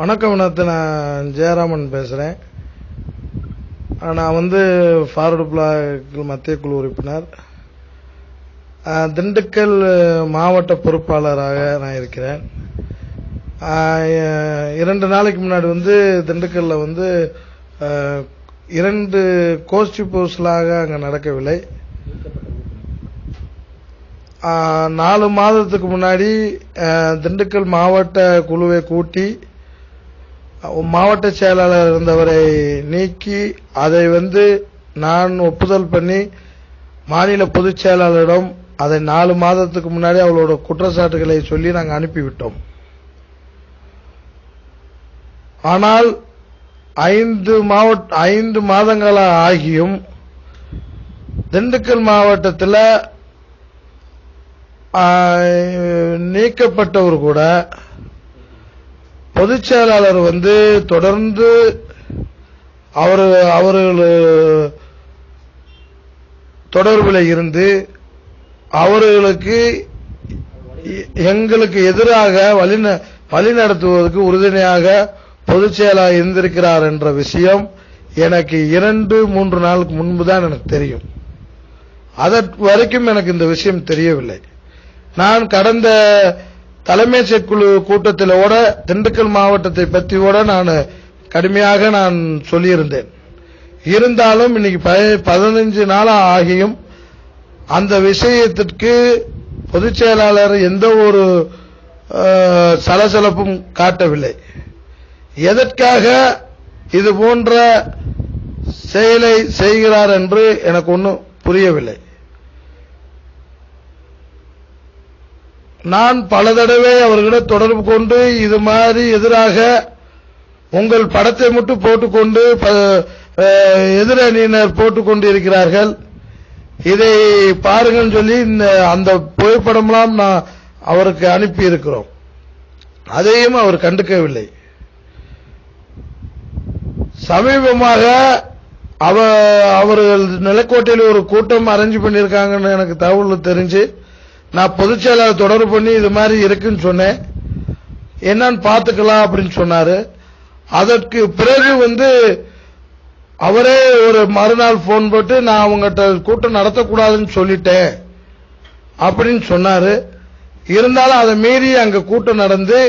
வணக்கம் வினோத் நான் ஜெயராமன் பேசுகிறேன் நான் வந்து ஃபார்வர்டு பிளாக் மத்திய குழு உறுப்பினர். திண்டுக்கல் மாவட்ட பொறுப்பாளராக நான் இருக்கிறேன். இரண்டு நாளைக்கு முன்னாடி வந்து திண்டுக்கல்ல வந்து இரண்டு கோஷ்டி பூசலாக அங்கே நடக்கவில்லை. நாலு மாதத்துக்கு முன்னாடி திண்டுக்கல் மாவட்ட குழுவை கூட்டி மாவட்ட செயலாளர் இருந்தவரை நீக்கி அதை வந்து நான் ஒப்புதல் பண்ணி மாநில பொதுச் செயலாளரிடம் அதை நாலு மாதத்துக்கு முன்னாடி அவளோட குற்றச்சாட்டுகளை சொல்லி நாங்கள் அனுப்பிவிட்டோம். ஆனால் ஐந்து மாவட்ட ஐந்து மாதங்களாக ஆகியும் திண்டுக்கல் மாவட்டத்தில் நீக்கப்பட்டவர் கூட பொதுச் செயலாளர் வந்து தொடர்ந்து அவர் அவர்கள் தொடர்பில் இருந்து அவர்களுக்கு எ- எங்களுக்கு எதிராக வழி வழி நடத்துவதற்கு உறுதுணையாக பொதுச் செயலாளர் இருந்திருக்கிறார் என்ற விஷயம் எனக்கு இரண்டு மூன்று நாளுக்கு முன்பு தான் எனக்கு தெரியும். அதற்கு வரைக்கும் எனக்கு இந்த விஷயம் தெரியவில்லை. நான் கடந்த தலைமை செயற்குழு கூட்டத்திலோட திண்டுக்கல் மாவட்டத்தை பற்றி நான் கடுமையாக நான் சொல்லியிருந்தேன். இருந்தாலும் இன்னைக்கு பதினஞ்சு நாளாக ஆகியும் அந்த விஷயத்திற்கு பொதுச் செயலாளர் எந்த ஒரு சலசலப்பும் காட்டவில்லை. எதற்காக இது போன்ற செயலை செய்கிறார் என்று எனக்கு ஒன்றும் புரியவில்லை. நான் பல தடவை அவர்களிடம் தொடர்பு கொண்டு இது மாதிரி எதிராக உங்கள் படத்தை மட்டும் போட்டுக்கொண்டு ப- எதிரணியினர் போட்டுக்கொண்டு இருக்கிறார்கள். இதை பாருங்கள் சொல்லி இந்த அந்த புகைப்படம்லாம் நான் அவருக்கு அனுப்பி இருக்கிறோம் அதையும் அவர் கண்டுக்கவில்லை. சமீபமாக அவர்கள் நிலக்கோட்டையில் ஒரு கூட்டம் அரேஞ்ச் பண்ணியிருக்காங்கன்னு எனக்கு தகவல் தெரிஞ்சு நான் பொதுச் செயலாளர் தொடர்பு பண்ணி இது மாதிரி இருக்குன்னு சொன்னேன். என்னன்னு பார்த்துக்கலாம் அப்படின்னு சொன்னாரு. அதற்கு பிறகு வந்து அவரே ஒரு மறுநாள் போன் போட்டு நான் அவங்ககிட்ட கூட்டம் நடத்தக்கூடாதுன்னு சொல்லிட்டேன் அப்படின்னு சொன்னாரு. இருந்தாலும் அதை மீறி அங்க கூட்டம் நடந்து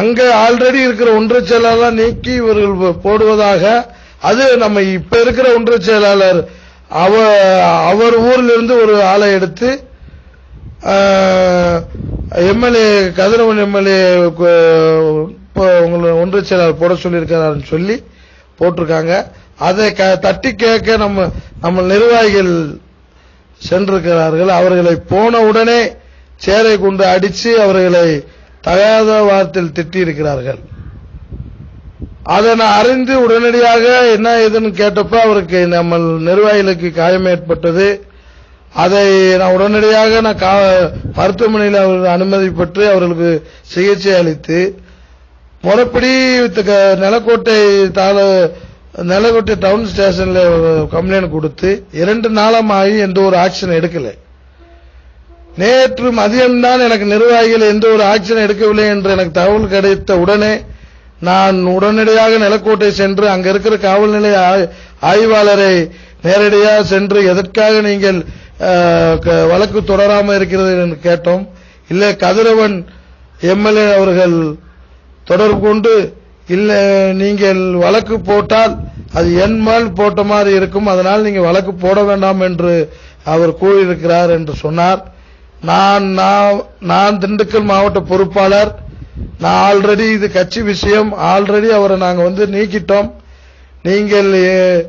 அங்க ஆல்ரெடி இருக்கிற ஒன்றிய செயலாளர் நீக்கி இவர்கள் போடுவதாக அது நம்ம இப்ப இருக்கிற ஒன்றிய செயலாளர் அவர் ஊர்ல இருந்து ஒரு ஆளை எடுத்து எம்எல்ஏ கதிரவன் எம்எல்ஏ உங்களை ஒன்றிய செயலாளர் போட சொல்லியிருக்கிறாருன்னு சொல்லி போட்டிருக்காங்க. அதை க- தட்டி கேட்க நம்ம நம்ம நிர்வாகிகள் சென்றிருக்கிறார்கள். அவர்களை போன உடனே சேரை கொண்டு அடித்து அவர்களை தகாத வார்த்தையில் திட்டியிருக்கிறார்கள். அதை நான் அறிந்து உடனடியாக என்ன ஏதுன்னு கேட்டப்ப அவருக்கு நம்ம நிர்வாகிகளுக்கு காயம் ஏற்பட்டது. அதை நான் உடனடியாக நான் கா- மருத்துவமனையில் அவர்கள் அனுமதி பெற்று அவர்களுக்கு சிகிச்சை அளித்து முறைப்படி த- நிலக்கோட்டை தால நிலக்கோட்டை டவுன் ஸ்டேஷன்ல கம்ப்ளைண்ட் கொடுத்து இரண்டு நாளமாகி எந்த ஒரு ஆக்ஷன் எடுக்கல. நேற்று மதியம்தான் எனக்கு நிர்வாகிகள் எந்த ஒரு ஆக்ஷன் எடுக்கவில்லை என்று எனக்கு தகவல் கிடைத்த உடனே நான் உடனடியாக நிலக்கோட்டை சென்று அங்க இருக்கிற காவல்நிலை ஆய்- ஆய்வாளரை நேரடியாக சென்று எதற்காக நீங்கள் வழக்கு தொடராமல் இருக்கிறது என்று கேட்டோம். இல்லை கதிரவன் எம்எல்ஏ அவர்கள் தொடர்பு கொண்டு இல்லை நீங்கள் வழக்கு போட்டால் அது என் மேல் போட்ட மாதிரி இருக்கும் அதனால் நீங்கள் வழக்கு போட வேண்டாம் என்று அவர் கூறியிருக்கிறார் என்று சொன்னார். நான் நான்- நான் திண்டுக்கல் மாவட்ட பொறுப்பாளர். நான் ஆல்ரெடி இது கட்சி விஷயம். ஆல்ரெடி அவரை நாங்கள் வந்து நீக்கிட்டோம். நீங்கள்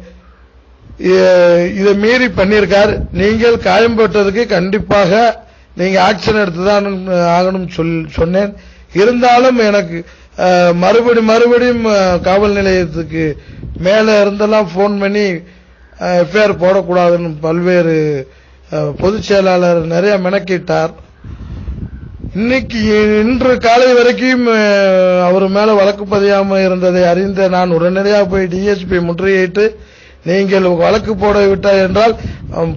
இதை மீறி பண்ணியிருக்கார். நீங்கள் காயம் பெற்றதுக்கு கண்டிப்பாக நீங்க ஆக்ஷன் எடுத்துதான் ஆகணும் சொல் சொன்னேன். இருந்தாலும் எனக்கு மறுபடி மறுபடியும் காவல் நிலையத்துக்கு மேலே இருந்தெல்லாம் போன் பண்ணி எஃப்ஐஆர் போடக்கூடாதுன்னு பல்வேறு பொதுச் செயலாளர் நிறைய மெனக்கிட்டார். இன்னைக்கு இன்று காலை வரைக்கும் அவர் மேல வழக்கு பதியாமல் இருந்ததை அறிந்த நான் உடனடியாக போய் டிஎஸ்பி முற்றுகையிட்டு நீங்கள் வழக்கு போட விட்டார் என்றால்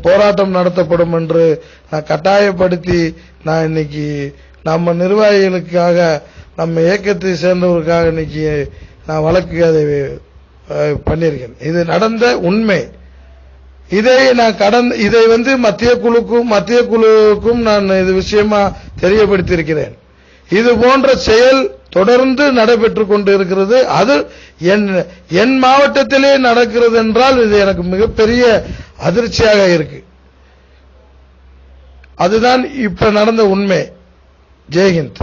போராட்டம் நடத்தப்படும் என்று நான் கட்டாயப்படுத்தி நான் இன்னைக்கு நம்ம நிர்வாகிகளுக்காக நம்ம இயக்கத்தை சேர்ந்தவருக்காக இன்னைக்கு நான் வழக்கு அதை பண்ணியிருக்கேன். இது நடந்த உண்மை. இதை நான் கடந்த இதை வந்து மத்திய குழுக்கும் மத்திய குழுவுக்கும் நான் இது விஷயமா தெரியப்படுத்தியிருக்கிறேன். இது போன்ற செயல் தொடர்ந்து நடைபெற்று கொண்டு இருக்கிறது அது என் என் மாவட்டத்திலே நடக்கிறது என்றால் இது எனக்கு மிகப்பெரிய அதிர்ச்சியாக இருக்கு. அதுதான் இப்ப நடந்த உண்மை. ஜெய்ஹிந்த்.